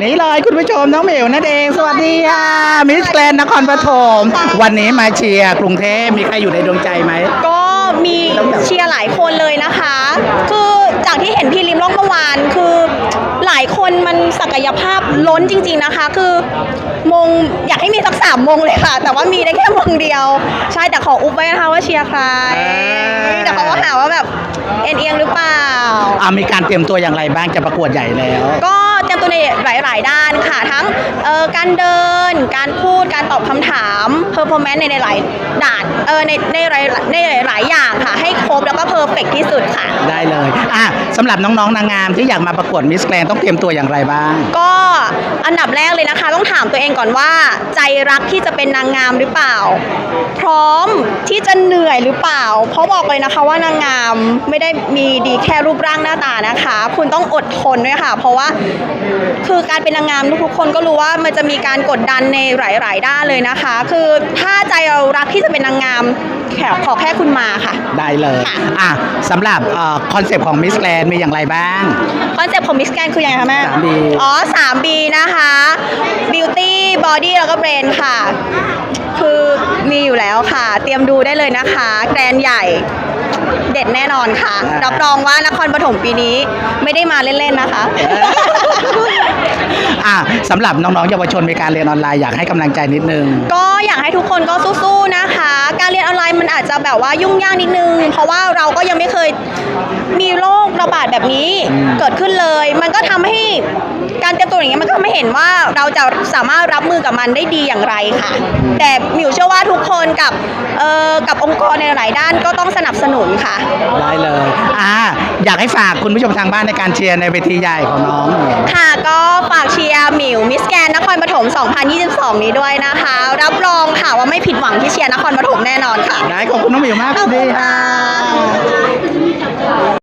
เลยคุณผู้ชมน้องหมิวนั่นเองสวัสดีค่ะมิสแกรนนครปฐมวันนี้มาเชียร์กรุงเทพมีใครอยู่ในดวงใจไหม ก็มีเชียร์หลายคนเลยนะคะ คือจากที่เห็นพี่ริมโลกเมื่อวานคือหลายคนมันศักยภาพล้นจริง ๆนะคะ คือมงอยากให้มีสักสามมงเลยค่ะ แต่ว่ามีได้แค่มงเดียว ใช่แต่ขออุบไว้นะคะว่าเชียร์ใครอ่าแต่เขาก็หาว่าแบบเอ็นเอียงหรือเปล่าอ่ามีการเตรียมตัวอย่างไรบ้างจะประกวดใหญ่แล้ว ก็ เตรียมตัวในหลาย ๆ ด้านค่ะ ทั้งเอ่อการเดิน การพูด การตอบคำถาม performance ในหลายๆด่านเออในในหลายในหลายๆอย่างค่ะ ให้ครบแล้วก็เพอร์เฟกที่สุดค่ะ ได้เลยอะสำหรับน้อง ๆ นางงามที่อยากมาประกวดมิสแกรนต้องเตรียมตัวอย่างไรบ้าง ก็อันดับแรกเลยนะคะ ต้องถามตัวเองก่อนว่า ใจรักที่จะเป็นนางงามหรือเปล่า พร้อมที่จะเหนื่อยหรือเปล่า เพราะบอกเลยนะคะว่านางงามไม่ได้มีดีแค่รูปร่างหน้าตานะคะ คุณต้องอดทนด้วยค่ะ เพราะว่าคือการเป็นนางงามทุกๆคนก็รู้ว่ามันจะมีการกดดันในหลาย ๆ ด้านเลยนะคะ คือถ้าใจเรารักที่จะเป็นนางงามแค่ขอแค่คุณมาค่ะ ได้เลยค่ะอะสำหรับคอนเซปต์ของมิสแกรนมีอย่างไรบ้าง คอนเซ็ปต์ของมิสแกนคือยังไงคะแม่ 3B อ๋อ 3B นะคะ Beauty Body แล้วก็ Brain ค่ะ คือมีอยู่แล้วค่ะ เตรียมดูได้เลยนะคะ แกรนใหญ่ เด็ดแน่นอนค่ะอ่ารัรับรองว่านครปฐมปีนี้ไม่ได้มาเล่นๆนะคะ อะสำหรับน้องๆเยาวชนมีการเรียนออนไลน์อยากให้กำลังใจนิดนึง ก็อยากให้ทุกคนก็สู้ๆนะคะ การเรียนออนไลน์มันอาจจะแบบว่ายุ่งยากนิดนึง เพราะว่าเราก็ยังไม่เคยมีโรคระบาดแบบนี้อืมเกิดขึ้นเลย มันก็ทำให้การเตรียม ตัวอย่างเงี้ยมันก็ทำให้เห็นว่าเราจะสามารถรับมือกับมันได้ดีอย่างไรค่ะ แต่หมิวเชื่อว่าทุกคนกับเอ่อกับองค์กรในหลายด้านก็ต้องสนับสนุนค่ะ ได้เลยอะอยากให้ฝากคุณผู้ชมทางบ้านในการเชียร์ในเวทีใหญ่ของน้องค่ะก็ฝากเชียร์หมิวมิสแกนนครปฐม 2022 นี้ด้วยนะคะ รับรองค่ะว่าไม่ผิดหวังที่เชียร์นครปฐมแน่นอนค่ะ ได้ขอบคุณน้องหมิวมากขอบคุณดีค่ะ